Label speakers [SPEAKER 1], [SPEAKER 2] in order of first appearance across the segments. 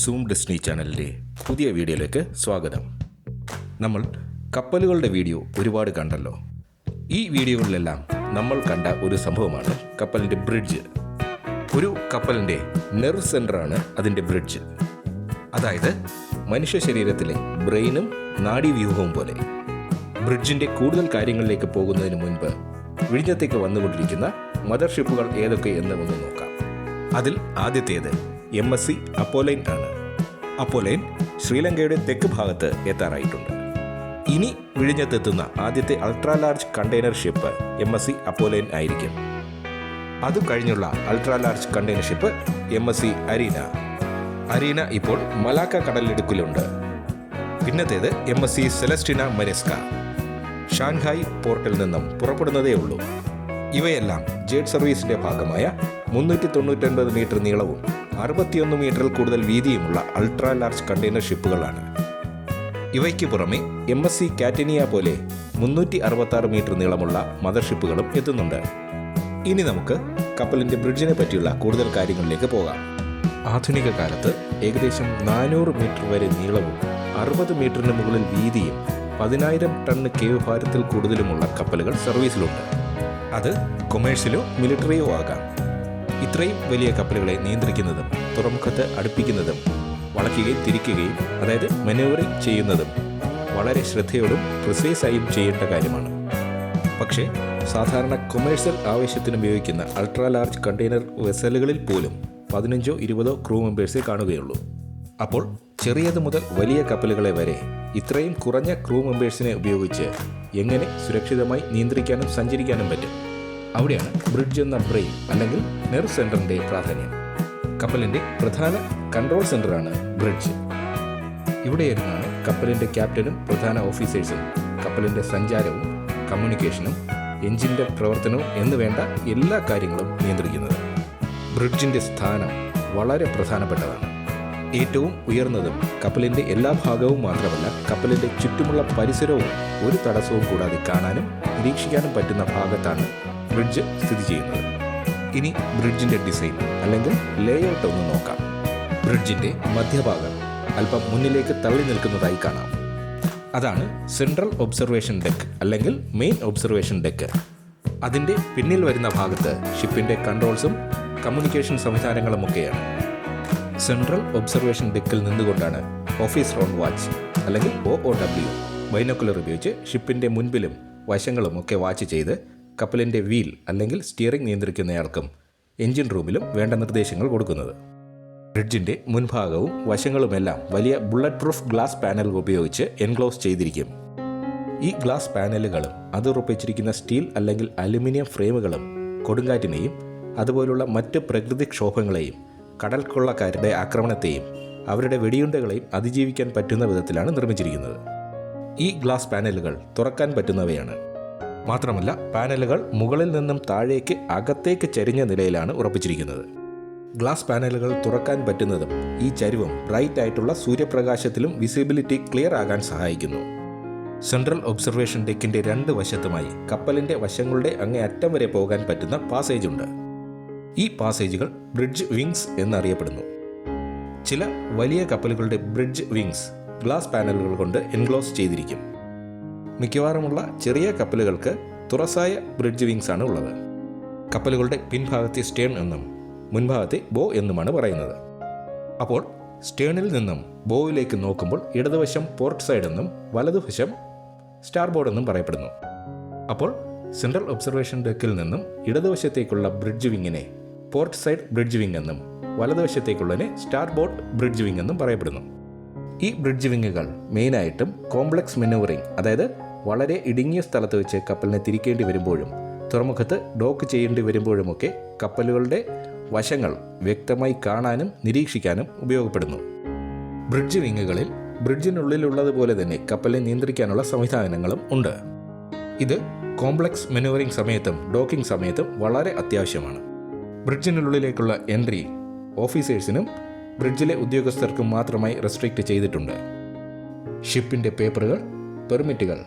[SPEAKER 1] Zoom Disney ചാനലിന്റെ പുതിയ വീഡിയോയിലേക്ക് സ്വാഗതം. നമ്മൾ കപ്പലുകളുടെ വീഡിയോ ഒരുപാട് കണ്ടല്ലോ. ഈ വീഡിയോകളിലെല്ലാം നമ്മൾ കണ്ട ഒരു സംഭവമാണ് കപ്പലിന്റെ ബ്രിഡ്ജ്. ഒരു കപ്പലിന്റെ നെർവ് സെന്ററാണ് അതിന്റെ ബ്രിഡ്ജ്. അതായത് മനുഷ്യ ശരീരത്തിലെ ബ്രെയിനും നാഡീവ്യൂഹവും പോലെ. ബ്രിഡ്ജിന്റെ കൂടുതൽ കാര്യങ്ങളിലേക്ക് പോകുന്നതിന് മുൻപ് വിഴിഞ്ഞത്തേക്ക് വന്നുകൊണ്ടിരിക്കുന്ന മദർഷിപ്പുകൾ ഏതൊക്കെ എന്ന് ഒന്ന് നോക്കാം. അതിൽ ആദ്യത്തേത് എം എസ് സി അപ്പോലൈൻ ആണ്. അപ്പോലൈൻ ശ്രീലങ്കയുടെ തെക്ക് ഭാഗത്ത് എത്താറായിട്ടുണ്ട്. ഇനി വിഴിഞ്ഞത്തെത്തുന്ന ആദ്യത്തെ ultra large container ship M S C Apolline ആയിരിക്കും. അത് കഴിഞ്ഞുള്ള ultra large container ship M S C Arina. Arina ഇപ്പോൾ മലാക്ക കടലിടുക്കിലുണ്ട്. പിന്നത്തേത് M S C Celestina Maresca. Shanghai പോർട്ടിൽ നിന്നും പുറപ്പെടുന്നതേ ഉള്ളൂ. ഇവയെല്ലാം ജേഡ് സർവീസിന്റെ ഭാഗമായ മുന്നൂറ്റി തൊണ്ണൂറ്റൊൻപത് മീറ്റർ നീളവും അറുപത്തിയൊന്ന് മീറ്ററിൽ കൂടുതൽ വീതിയുമുള്ള അൾട്രാ ലാർജ് കണ്ടെയ്നർ ഷിപ്പുകളാണ് ഇവയ്ക്ക് പുറമെ എം എസ് സി കാറ്റനിയ പോലെ മുന്നൂറ്റി അറുപത്താറ് മീറ്റർ നീളമുള്ള മദർഷിപ്പുകളും എത്തുന്നുണ്ട്. ഇനി നമുക്ക് കപ്പലിന്റെ ബ്രിഡ്ജിനെ പറ്റിയുള്ള കൂടുതൽ കാര്യങ്ങളിലേക്ക് പോകാം. ആധുനിക കാലത്ത് ഏകദേശം നാനൂറ് മീറ്റർ വരെ നീളവും അറുപത് മീറ്ററിന് മുകളിൽ വീതിയും പതിനായിരം ടണ്ണ് കേവ് ഭാരത്തിൽ കൂടുതലുമുള്ള കപ്പലുകൾ സർവീസിലുണ്ട്. അത് കൊമേഴ്സ്യലോ മിലിറ്ററിയോ ആകാം. ഇത്രയും വലിയ കപ്പലുകളെ നിയന്ത്രിക്കുന്നതും തുറമുഖത്ത് അടുപ്പിക്കുന്നതും വളയ്ക്കുകയും തിരിക്കുകയും അതായത് മനോവറിംഗ് ചെയ്യുന്നതും വളരെ ശ്രദ്ധയോടും പ്രിസൈസായും ചെയ്യേണ്ട കാര്യമാണ്. പക്ഷേ സാധാരണ കൊമേഴ്സ്യൽ ആവശ്യത്തിന് ഉപയോഗിക്കുന്ന അൾട്രാ ലാർജ് കണ്ടെയ്നർ വെസലുകളിൽ പോലും പതിനഞ്ചോ ഇരുപതോ ക്രൂ മെമ്പേഴ്സേ കാണുകയുള്ളൂ. അപ്പോൾ ചെറിയത് മുതൽ വലിയ കപ്പലുകളെ വരെ ഇത്രയും കുറഞ്ഞ ക്രൂ മെമ്പേഴ്സിനെ ഉപയോഗിച്ച് എങ്ങനെ സുരക്ഷിതമായി നിയന്ത്രിക്കാനും സഞ്ചരിക്കാനും പറ്റും? അവിടെയാണ് ബ്രിഡ്ജ് എന്ന ബ്രെയിൻ അല്ലെങ്കിൽ നെർവ് സെന്ററിന്റെ പ്രാധാന്യം. കപ്പലിന്റെ പ്രധാന കൺട്രോൾ സെന്ററാണ് ബ്രിഡ്ജ്. ഇവിടെയായിരുന്നാണ് കപ്പലിന്റെ ക്യാപ്റ്റനും പ്രധാന ഓഫീസേഴ്സും കപ്പലിന്റെ സഞ്ചാരവും കമ്മ്യൂണിക്കേഷനും എഞ്ചിന്റെ പ്രവർത്തനവും എന്ന് വേണ്ട എല്ലാ കാര്യങ്ങളും നിയന്ത്രിക്കുന്നത്. ബ്രിഡ്ജിന്റെ സ്ഥാനം വളരെ പ്രധാനപ്പെട്ടതാണ്. ഏറ്റവും ഉയർന്നതും കപ്പലിന്റെ എല്ലാ ഭാഗവും മാത്രമല്ല കപ്പലിന്റെ ചുറ്റുമുള്ള പരിസരവും ഒരു തടസ്സവും കൂടാതെ കാണാനും നിരീക്ഷിക്കാനും പറ്റുന്ന ഭാഗത്താണ് ബ്രിഡ്ജ് സ്ഥിതി ചെയ്യുന്നത്. ഇനി ബ്രിഡ്ജിന്റെ ഡിസൈൻ അല്ലെങ്കിൽ ലേഔട്ട് ഒന്ന് നോക്കാം. ബ്രിഡ്ജിന്റെ മധ്യഭാഗം അല്പം മുന്നിലേക്ക് തള്ളി നിൽക്കുന്നതായി കാണാം. അതാണ് സെൻട്രൽ ഒബ്സർവേഷൻ ഡെക്ക് അല്ലെങ്കിൽ മെയിൻ ഒബ്സർവേഷൻ ഡെക്ക് അതിന്റെ പിന്നിൽ വരുന്ന ഭാഗത്ത് ഷിപ്പിന്റെ കൺട്രോൾസും കമ്മ്യൂണിക്കേഷൻ സംവിധാനങ്ങളുമൊക്കെയാണ് സെൻട്രൽ ഒബ്സർവേഷൻ ഡെക്കിൽ നിന്നുകൊണ്ടാണ് ഓഫീസ് റോൺ വാച്ച് അല്ലെങ്കിൽ ഒ ഒ ഡബ്ല്യു ബൈനോക്കുലർ ഉപയോഗിച്ച് ഷിപ്പിന്റെ മുൻപിലും വശങ്ങളും ഒക്കെ വാച്ച് ചെയ്ത് കപ്പലിന്റെ വീൽ അല്ലെങ്കിൽ സ്റ്റിയറിംഗ് നിയന്ത്രിക്കുന്നയാൾക്കും എഞ്ചിൻ റൂമിലും വേണ്ട നിർദ്ദേശങ്ങൾ കൊടുക്കുന്നത്. ബ്രിഡ്ജിന്റെ മുൻഭാഗവും വശങ്ങളുമെല്ലാം വലിയ ബുള്ളറ്റ് പ്രൂഫ് ഗ്ലാസ് പാനൽ ഉപയോഗിച്ച് എൻക്ലോസ് ചെയ്തിരിക്കും. ഈ ഗ്ലാസ് പാനലുകളും അത് ഉറപ്പിച്ചിരിക്കുന്ന സ്റ്റീൽ അല്ലെങ്കിൽ അലുമിനിയം ഫ്രെയിമുകളും കൊടുങ്കാറ്റിനെയും അതുപോലുള്ള മറ്റ് പ്രകൃതിക്ഷോഭങ്ങളെയും കടൽക്കൊള്ളക്കാരുടെ ആക്രമണത്തെയും അവരുടെ വെടിയുണ്ടകളെയും അതിജീവിക്കാൻ പറ്റുന്ന വിധത്തിലാണ് നിർമ്മിച്ചിരിക്കുന്നത്. ഈ ഗ്ലാസ് പാനലുകൾ തുറക്കാൻ പറ്റുന്നവയാണ്. മാത്രമല്ല പാനലുകൾ മുകളിൽ നിന്നും താഴേക്ക് അകത്തേക്ക് ചരിഞ്ഞ നിലയിലാണ് ഉറപ്പിച്ചിരിക്കുന്നത്. ഗ്ലാസ് പാനലുകൾ തുറക്കാൻ പറ്റുന്നതും ഈ ചരിവും ബ്രൈറ്റ് ആയിട്ടുള്ള സൂര്യപ്രകാശത്തിലും വിസിബിലിറ്റി ക്ലിയർ ആകാൻ സഹായിക്കുന്നു. സെൻട്രൽ ഒബ്സർവേഷൻ ഡെക്കിന്റെ രണ്ട് വശത്തുമായി കപ്പലിന്റെ വശങ്ങളുടെ അങ്ങേ അറ്റം വരെ പോകാൻ പറ്റുന്ന പാസേജ് ഉണ്ട്. ഈ പാസേജുകൾ ബ്രിഡ്ജ് വിങ്സ് എന്നറിയപ്പെടുന്നു. ചില വലിയ കപ്പലുകളുടെ ബ്രിഡ്ജ് വിങ്സ് ഗ്ലാസ് പാനലുകൾ കൊണ്ട് എൻക്ലോസ് ചെയ്തിരിക്കും. മിക്കവാറുമുള്ള ചെറിയ കപ്പലുകൾക്ക് തുറസായ ബ്രിഡ്ജ് വിങ്സ് ആണ് ഉള്ളത്. കപ്പലുകളുടെ പിൻഭാഗത്തെ സ്റ്റേൺ എന്നും മുൻഭാഗത്തെ ബോ എന്നുമാണ് പറയുന്നത്. അപ്പോൾ സ്റ്റേണിൽ നിന്നും ബോയിലേക്ക് നോക്കുമ്പോൾ ഇടതുവശം പോർട്ട് സൈഡ് എന്നും വലതുവശം സ്റ്റാർബോർഡ് എന്നും പറയപ്പെടുന്നു. അപ്പോൾ സെൻട്രൽ ഒബ്സർവേഷൻ ഡെക്കിൽ നിന്നും ഇടതുവശത്തേക്കുള്ള ബ്രിഡ്ജ് വിങ്ങിനെ പോർട്ട് സൈഡ് ബ്രിഡ്ജ് വിങ് എന്നും വലതുവശത്തേക്കുള്ളതിനെ സ്റ്റാർബോർഡ് ബ്രിഡ്ജ് വിങ് എന്നും പറയപ്പെടുന്നു. ഈ ബ്രിഡ്ജ് വിങ്ങുകൾ മെയിനായിട്ടും കോംപ്ലക്സ് മെനൂവറിംഗ് അതായത് വളരെ ഇടുങ്ങിയ സ്ഥലത്ത് വെച്ച് കപ്പലിനെ തിരിക്കേണ്ടി വരുമ്പോഴും തുറമുഖത്ത് ഡോക്ക് ചെയ്യേണ്ടി വരുമ്പോഴുമൊക്കെ കപ്പലുകളുടെ വശങ്ങൾ വ്യക്തമായി കാണാനും നിരീക്ഷിക്കാനും ഉപയോഗപ്പെടുന്നു. ബ്രിഡ്ജ് വിങ്ങുകളിൽ ബ്രിഡ്ജിനുള്ളിലുള്ളതുപോലെ തന്നെ കപ്പലിനെ നിയന്ത്രിക്കാനുള്ള സംവിധാനങ്ങളും ഉണ്ട്. ഇത് കോംപ്ലക്സ് മെനുവറിംഗ് സമയത്തും ഡോക്കിംഗ് സമയത്തും വളരെ അത്യാവശ്യമാണ്. ബ്രിഡ്ജിനുള്ളിലേക്കുള്ള എൻട്രി ഓഫീസേഴ്സിനും ബ്രിഡ്ജിലെ ഉദ്യോഗസ്ഥർക്കും മാത്രമായി റെസ്ട്രിക്റ്റ് ചെയ്തിട്ടുണ്ട്. ഷിപ്പിന്റെ പേപ്പറുകൾ പെർമിറ്റുകൾ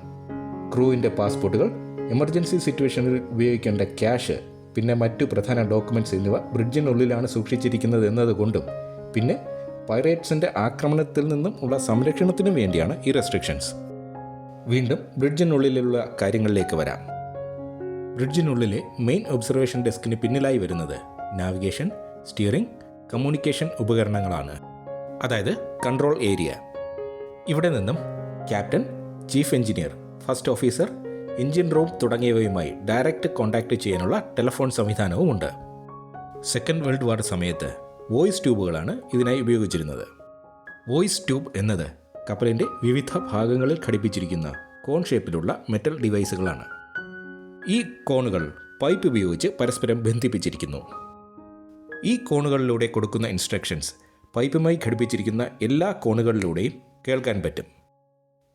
[SPEAKER 1] ക്രൂവിന്റെ പാസ്പോർട്ടുകൾ എമർജൻസി സിറ്റുവേഷനിൽ ഉപയോഗിക്കേണ്ട ക്യാഷ് പിന്നെ മറ്റു പ്രധാന ഡോക്യുമെന്റ്സ് എന്നിവ ബ്രിഡ്ജിനുള്ളിലാണ് സൂക്ഷിച്ചിരിക്കുന്നത് എന്നതുകൊണ്ടും പിന്നെ പൈറേറ്റ്സിന്റെ ആക്രമണത്തിൽ നിന്നും ഉള്ള സംരക്ഷണത്തിനും വേണ്ടിയാണ് ഈ റെസ്ട്രിക്ഷൻസ് വീണ്ടും ബ്രിഡ്ജിനുള്ളിലുള്ള കാര്യങ്ങളിലേക്ക് വരാം. ബ്രിഡ്ജിനുള്ളിലെ മെയിൻ ഒബ്സർവേഷൻ ഡെസ്കിന് പിന്നിലായി വരുന്നത് നാവിഗേഷൻ സ്റ്റിയറിംഗ് കമ്മ്യൂണിക്കേഷൻ ഉപകരണങ്ങളാണ്. അതായത് കൺട്രോൾ ഏരിയ ഇവിടെ നിന്നും captain chief engineer first officer engine room തുടങ്ങിയവയുമായി direct contact ചെയ്യാനുള്ള ടെലിഫോൺ സംവിധാനവുമുണ്ട്. സെക്കൻഡ് വേൾഡ് വാർ സമയത്ത് വോയിസ് ട്യൂബുകളാണ് ഇതിനായി ഉപയോഗിച്ചിരുന്നത്. വോയിസ് ട്യൂബ് എന്നത് കപ്പലിന്റെ വിവിധ ഭാഗങ്ങളിൽ ഘടിപ്പിച്ചിരിക്കുന്ന കോൺ ഷേപ്പിലുള്ള മെറ്റൽ ഡിവൈസുകളാണ്. ഈ കോണുകൾ പൈപ്പ് ഉപയോഗിച്ച് പരസ്പരം ബന്ധിപ്പിച്ചിരിക്കുന്നു. ഈ കോണുകളിലൂടെ കൊടുക്കുന്ന ഇൻസ്ട്രക്ഷൻസ് പൈപ്പുമായി ഘടിപ്പിച്ചിരിക്കുന്ന എല്ലാ കോണുകളിലൂടെയും കേൾക്കാൻ പറ്റും.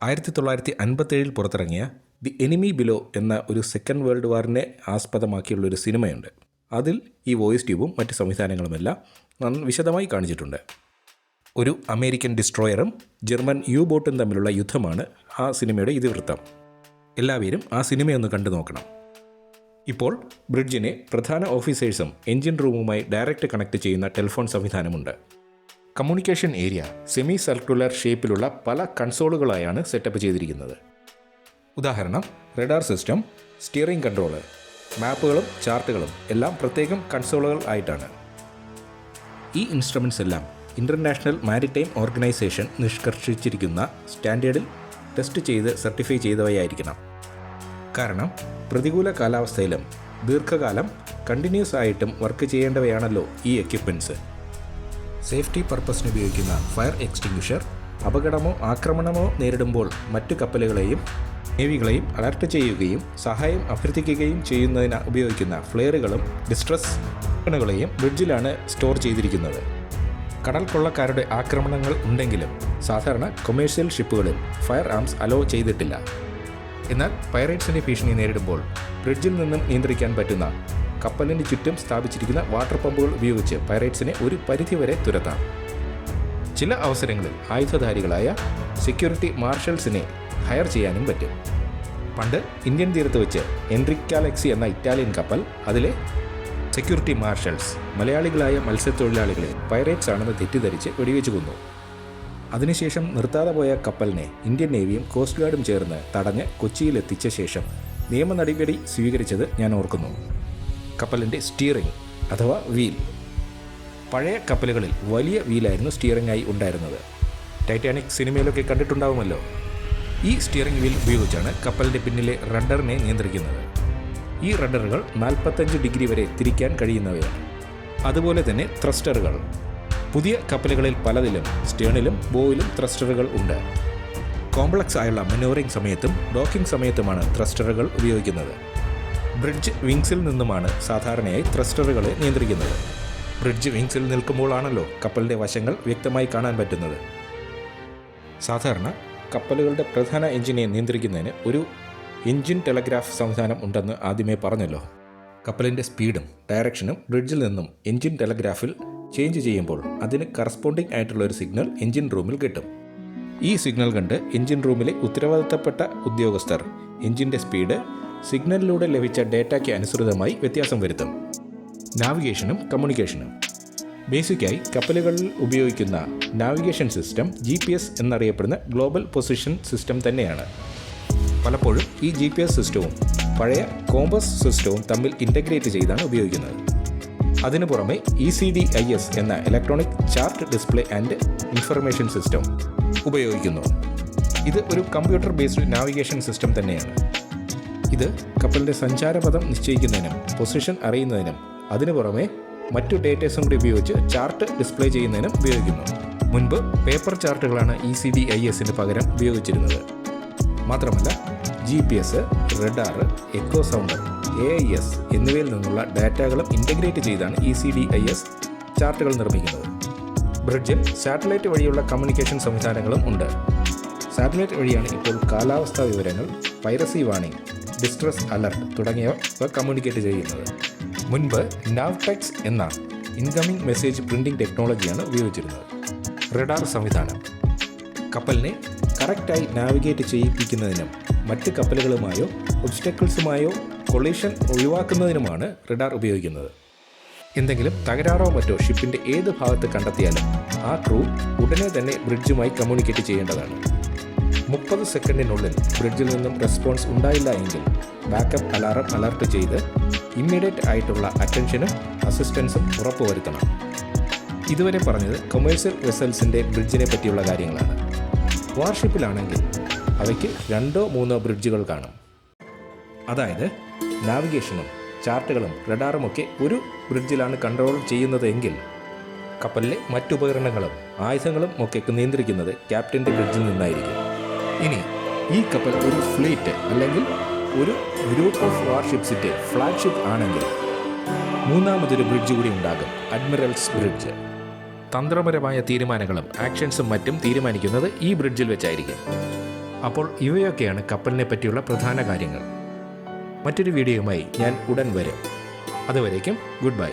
[SPEAKER 1] ആയിരത്തി തൊള്ളായിരത്തി അൻപത്തേഴിൽ പുറത്തിറങ്ങിയ ദി എനിമി ബിലോ എന്ന ഒരു സെക്കൻഡ് വേൾഡ് വാറിനെ ആസ്പദമാക്കിയുള്ള ഒരു സിനിമയുണ്ട്. അതിൽ ഈ വോയിസ് ട്യൂബും മറ്റ് സംവിധാനങ്ങളുമെല്ലാം വിശദമായി കാണിച്ചിട്ടുണ്ട്. ഒരു അമേരിക്കൻ ഡിസ്ട്രോയറും ജർമ്മൻ യു ബോട്ടും തമ്മിലുള്ള യുദ്ധമാണ് ആ സിനിമയുടെ ഇതിവൃത്തം. എല്ലാവരും ആ സിനിമയൊന്ന് കണ്ടു നോക്കണം. ഇപ്പോൾ ബ്രിഡ്ജിനെ പ്രധാന ഓഫീസേഴ്സും എഞ്ചിൻ റൂമുമായി ഡയറക്റ്റ് കണക്ട് ചെയ്യുന്ന ടെലിഫോൺ സംവിധാനമുണ്ട്. കമ്മ്യൂണിക്കേഷൻ ഏരിയ സെമി സർക്കുലർ ഷേപ്പിലുള്ള പല കൺസോളുകളായാണ് സെറ്റപ്പ് ചെയ്തിരിക്കുന്നത്. ഉദാഹരണം റഡാർ സിസ്റ്റം സ്റ്റിയറിംഗ് കൺട്രോളർ മാപ്പുകളും ചാർട്ടുകളും എല്ലാം പ്രത്യേകം കൺസോളുകൾ ആയിട്ടാണ്. ഈ ഇൻസ്ട്രുമെൻസ് എല്ലാം ഇന്റർനാഷണൽ മാരിടൈം ഓർഗനൈസേഷൻ നിഷ്കർഷിച്ചിരിക്കുന്ന സ്റ്റാൻഡേർഡിൽ ടെസ്റ്റ് ചെയ്ത് സർട്ടിഫൈ ചെയ്തവയായിരിക്കണം. കാരണം പ്രതികൂല കാലാവസ്ഥയിലും ദീർഘകാലം കണ്ടിന്യൂസ് ആയിട്ടും വർക്ക് ചെയ്യേണ്ടവയാണല്ലോ ഈ എക്യുപ്മെന്റ്സ് സേഫ്റ്റി പർപ്പസിന് ഉപയോഗിക്കുന്ന ഫയർ എക്സ്റ്റിങ്വിഷർ അപകടമോ ആക്രമണമോ നേരിടുമ്പോൾ മറ്റു കപ്പലുകളെയും നേവികളെയും അലർട്ട് ചെയ്യുകയും സഹായം അഭ്യർത്ഥിക്കുകയും ചെയ്യുന്നതിന് ഉപയോഗിക്കുന്ന ഫ്ലെയറുകളും ഡിസ്ട്രസ് കളെയും ബ്രിഡ്ജിലാണ് സ്റ്റോർ ചെയ്തിരിക്കുന്നത്. കടൽ കൊള്ളക്കാരുടെ ആക്രമണങ്ങൾ ഉണ്ടെങ്കിലും സാധാരണ കൊമേഴ്ഷ്യൽ ഷിപ്പുകളിൽ ഫയർ ആംസ് അലോ ചെയ്തിട്ടില്ല. എന്നാൽ പൈറേറ്റ്സിന്റെ ഭീഷണി നേരിടുമ്പോൾ ബ്രിഡ്ജിൽ നിന്നും നിയന്ത്രിക്കാൻ പറ്റുന്ന കപ്പലിന് ചുറ്റും സ്ഥാപിച്ചിരിക്കുന്ന വാട്ടർ പമ്പുകൾ ഉപയോഗിച്ച് പൈറേറ്റ്സിനെ ഒരു പരിധിവരെ തുരത്താം. ചില അവസരങ്ങളിൽ ആയുധധാരികളായ സെക്യൂരിറ്റി മാർഷൽസിനെ ഹയർ ചെയ്യാനും പറ്റും. പണ്ട് ഇന്ത്യൻ തീരത്ത് വെച്ച് എൻറിക്കാലക്സി എന്ന ഇറ്റാലിയൻ കപ്പൽ അതിലെ സെക്യൂരിറ്റി മാർഷൽസ് മലയാളികളായ മത്സ്യത്തൊഴിലാളികളെ പൈറേറ്റ്സ് ആണെന്ന് തെറ്റിദ്ധരിച്ച് വെടിവെച്ച് കൊന്നു. അതിനുശേഷം നിർത്താതെ പോയ കപ്പലിനെ ഇന്ത്യൻ നേവിയും കോസ്റ്റ് ഗാർഡും ചേർന്ന് തടഞ്ഞ് കൊച്ചിയിലെത്തിച്ച ശേഷം നിയമ നടപടി സ്വീകരിച്ചത് ഞാൻ ഓർക്കുന്നു. കപ്പലിന്റെ സ്റ്റിയറിംഗ് അഥവാ വീൽ പഴയ കപ്പലുകളിൽ വലിയ വീലായിരുന്നു സ്റ്റിയറിംഗ് ആയി ഉണ്ടായിരുന്നത്. ടൈറ്റാനിക് സിനിമയിലൊക്കെ കണ്ടിട്ടുണ്ടാവുമല്ലോ. ഈ സ്റ്റിയറിംഗ് വീൽ ഉപയോഗിച്ചാണ് കപ്പലിന്റെ പിന്നിലെ റഡറിനെ നിയന്ത്രിക്കുന്നത്. ഈ റഡറുകൾ നാൽപ്പത്തഞ്ച് ഡിഗ്രി വരെ തിരിക്കാൻ കഴിയുന്നവയാണ്. അതുപോലെ തന്നെ ത്രസ്റ്ററുകൾ പുതിയ കപ്പലുകളിൽ പലതിലും സ്റ്റേണിലും ബോയിലും ത്രസ്റ്ററുകൾ ഉണ്ട്. കോംപ്ലക്സ് ആയുള്ള മനോറിംഗ് സമയത്തും ഡോക്കിംഗ് സമയത്തുമാണ് ത്രസ്റ്ററുകൾ ഉപയോഗിക്കുന്നത്. ബ്രിഡ്ജ് വിങ്സിൽ നിന്നുമാണ് സാധാരണയായി ത്രസ്റ്ററുകളെ നിയന്ത്രിക്കുന്നത്. ബ്രിഡ്ജ് വിങ്സിൽ നിൽക്കുമ്പോഴാണല്ലോ കപ്പലിന്റെ വശങ്ങൾ വ്യക്തമായി കാണാൻ പറ്റുന്നത്. സാധാരണ കപ്പലുകളുടെ പ്രധാന എഞ്ചിനെ നിയന്ത്രിക്കുന്നതിന് ഒരു എഞ്ചിൻ ടെലഗ്രാഫ് സംവിധാനം ഉണ്ടെന്ന് ആദ്യമേ പറഞ്ഞല്ലോ. കപ്പലിന്റെ സ്പീഡും ഡയറക്ഷനും ബ്രിഡ്ജിൽ നിന്നും എഞ്ചിൻ ടെലഗ്രാഫിൽ ചേഞ്ച് ചെയ്യുമ്പോൾ അതിന് കറസ്പോണ്ടിങ് ആയിട്ടുള്ള ഒരു സിഗ്നൽ എഞ്ചിൻ റൂമിൽ കിട്ടും. ഈ സിഗ്നൽ കണ്ട് എഞ്ചിൻ റൂമിലെ ഉത്തരവാദിത്തപ്പെട്ട ഉദ്യോഗസ്ഥർ എഞ്ചിന്റെ സ്പീഡ് സിഗ്നലിലൂടെ ലഭിച്ച ഡേറ്റയ്ക്ക് അനുസൃതമായി വ്യത്യാസം വരുത്തും. നാവിഗേഷനും കമ്മ്യൂണിക്കേഷനും. ബേസിക്കായി കപ്പലുകളിൽ ഉപയോഗിക്കുന്ന navigation system G P S എന്നറിയപ്പെടുന്ന ഗ്ലോബൽ പൊസിഷൻ സിസ്റ്റം തന്നെയാണ്. പലപ്പോഴും ഈ ജി പി എസ് സിസ്റ്റവും പഴയ കോമ്പസ് സിസ്റ്റവും തമ്മിൽ ഇന്റഗ്രേറ്റ് ചെയ്താണ് ഉപയോഗിക്കുന്നത്. അതിനു പുറമെ E C D I S എന്ന electronic chart display and information system ഉപയോഗിക്കുന്നു. ഇത് ഒരു കമ്പ്യൂട്ടർ ബേസ്ഡ് നാവിഗേഷൻ സിസ്റ്റം തന്നെയാണ്. ഇത് കപ്പലിന്റെ സഞ്ചാരപഥം നിശ്ചയിക്കുന്നതിനും പൊസിഷൻ അറിയുന്നതിനും. അതിനു പുറമെ മറ്റു ഡേറ്റേഴ്സും കൂടി ഉപയോഗിച്ച് ചാർട്ട് ഡിസ്പ്ലേ ചെയ്യുന്നതിനും ഉപയോഗിക്കുന്നു. മുൻപ് പേപ്പർ ചാർട്ടുകളാണ് ഇ സി ഡി ഐ എസിന് പകരം ഉപയോഗിച്ചിരുന്നത്. മാത്രമല്ല G P S radar echo sounder A I S എന്നിവയിൽ നിന്നുള്ള ഡാറ്റകളും ഇന്റഗ്രേറ്റ് ചെയ്താണ് E C D I S ചാർട്ടുകൾ നിർമ്മിക്കുന്നത്. ബ്രിഡ്ജിൽ സാറ്റലൈറ്റ് വഴിയുള്ള കമ്മ്യൂണിക്കേഷൻ സംവിധാനങ്ങളും ഉണ്ട്. സാറ്റലൈറ്റ് വഴിയാണ് ഇപ്പോൾ കാലാവസ്ഥാ വിവരങ്ങൾ പൈറസി വാണിംഗ് ഡിസ്ട്രസ് അലർട്ട് തുടങ്ങിയവ കമ്മ്യൂണിക്കേറ്റ് ചെയ്യുന്നത്. മുൻപ് നാവ്ടെക്സ് എന്ന ഇൻകമിംഗ് മെസ്സേജ് പ്രിന്റിംഗ് ടെക്നോളജിയാണ് ഉപയോഗിച്ചിരുന്നത്. റഡാർ സംവിധാനം. കപ്പലിനെ കറക്റ്റായി നാവിഗേറ്റ് ചെയ്യിപ്പിക്കുന്നതിനും മറ്റ് കപ്പലുകളുമായോ ഒബ്സ്റ്റക്കിൾസുമായോ കൊളീഷൻ ഒഴിവാക്കുന്നതിനുമാണ് റഡാർ ഉപയോഗിക്കുന്നത്. എന്തെങ്കിലും തകരാറോ മറ്റോ ഷിപ്പിന്റെ ഏത് ഭാഗത്ത് കണ്ടെത്തിയാലും ആ ക്രൂ ഉടനെ തന്നെ ബ്രിഡ്ജുമായി കമ്മ്യൂണിക്കേറ്റ് ചെയ്യേണ്ടതാണ്. മുപ്പത് സെക്കൻഡിനുള്ളിൽ ബ്രിഡ്ജിൽ നിന്നും റെസ്പോൺസ് ഉണ്ടായില്ല എങ്കിൽ ബാക്കപ്പ് അലാറം അലർട്ട് ചെയ്ത് ഇമ്മീഡിയറ്റ് ആയിട്ടുള്ള അറ്റൻഷനും അസിസ്റ്റൻസും ഉറപ്പുവരുത്തണം. ഇതുവരെ പറഞ്ഞത് കൊമേഴ്സ്യൽ വെസൽസിന്റെ ബ്രിഡ്ജിനെ പറ്റിയുള്ള കാര്യങ്ങളാണ്. വാർഷിപ്പിലാണെങ്കിൽ അവയ്ക്ക് രണ്ടോ മൂന്നോ ബ്രിഡ്ജുകൾ കാണും. അതായത് നാവിഗേഷനും ചാർട്ടുകളും റഡാറും ഒക്കെ ഒരു ബ്രിഡ്ജിലാണ് കൺട്രോൾ ചെയ്യുന്നത് എങ്കിൽ കപ്പലിലെ മറ്റുപകരണങ്ങളും ആയുധങ്ങളും ഒക്കെ നിയന്ത്രിക്കുന്നത് ക്യാപ്റ്റന്റെ ബ്രിഡ്ജിൽ നിന്നായിരിക്കും. ഇനി ഈ കപ്പൽ ഒരു ഫ്ലീറ്റ് അല്ലെങ്കിൽ ഒരു ഗ്രൂപ്പ് ഓഫ് വാർഷിപ്സിന്റെ ഫ്ലാഗ്ഷിപ്പ് ആണെങ്കിൽ മൂന്നാമതൊരു ബ്രിഡ്ജ് കൂടി ഉണ്ടാകും അഡ്മിറൽസ് ബ്രിഡ്ജ്. തന്ത്രപരമായ തീരുമാനങ്ങളും ആക്ഷൻസും മറ്റും തീരുമാനിക്കുന്നത് ഈ ബ്രിഡ്ജിൽ വെച്ചായിരിക്കും. അപ്പോൾ ഇവയൊക്കെയാണ് കപ്പലിനെ പറ്റിയുള്ള പ്രധാന കാര്യങ്ങൾ. മറ്റൊരു വീഡിയോയുമായി ഞാൻ ഉടൻ വരും. അതുവരേക്കും ഗുഡ് ബൈ.